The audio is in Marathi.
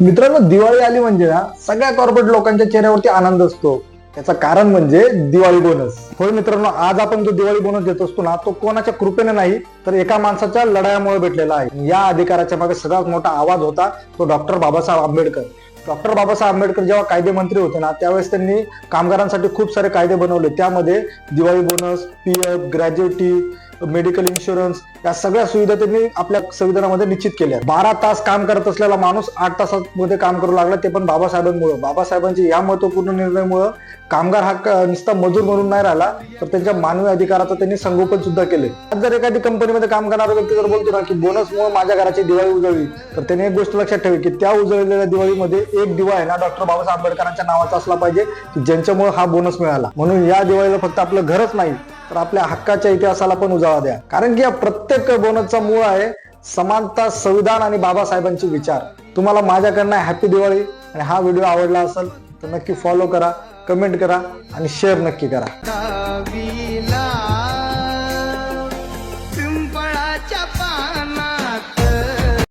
मित्रांनो दिवाळी आली म्हणजे ना सगळ्या कॉर्पोरेट लोकांच्या चेहऱ्यावरती आनंद असतो. त्याचं कारण म्हणजे दिवाळी बोनस होय मित्रांनो आज आपण जो दिवाळी बोनस देत असतो ना तो कोणाच्या कृपेने नाही तर एका माणसाच्या लढायामुळे भेटलेला आहे. या अधिकाराच्या मागे सगळ्यात मोठा आवाज होता तो डॉक्टर बाबासाहेब आंबेडकर. डॉक्टर बाबासाहेब आंबेडकर जेव्हा कायदे मंत्री होते ना त्यावेळेस त्यांनी कामगारांसाठी खूप सारे कायदे बनवले. त्यामध्ये Diwali bonus P F gratuity medical insurance या सगळ्या सुविधा त्यांनी आपल्या संविधानामध्ये निश्चित केल्या बारा तास काम करत असलेला माणूस आठ तासामध्ये काम करू लागला ते पण बाबासाहेबांमुळे. बाबासाहेबांच्या या महत्त्वपूर्ण निर्णयामुळे कामगार हा नुसता मजूर म्हणून नाही राहिला तर त्यांच्या मानवी अधिकाराचं त्यांनी संगोपन सुद्धा केले. आज जर एखादी कंपनीमध्ये काम करणारा व्यक्ती जर बोलतो ना की बोनसमुळे माझ्या घराची दिवाळी उजळली तर त्यांनी एक गोष्ट लक्षात ठेवी की त्या उजळलेल्या दिवाळीमध्ये एक दिवा आहे ना डॉक्टर बाबासाहेब आंबेडकरांच्या नावाचा असला पाहिजे की ज्यांच्यामुळे हा बोनस मिळाला. म्हणून या दिवाळीला फक्त आपलं घरच नाही तर आपल्या हक्काच्या इतिहासाला पण उजाळा द्या. कारण की या प्रत्येक बोनसचा मूळ आहे समानता संविधान आणि बाबासाहेबांचे विचार. तुम्हाला माझ्याकडनं हॅपी दिवाळी आणि हा व्हिडिओ आवडला असेल तर नक्की फॉलो करा कमेंट करा आणि शेअर नक्की करा.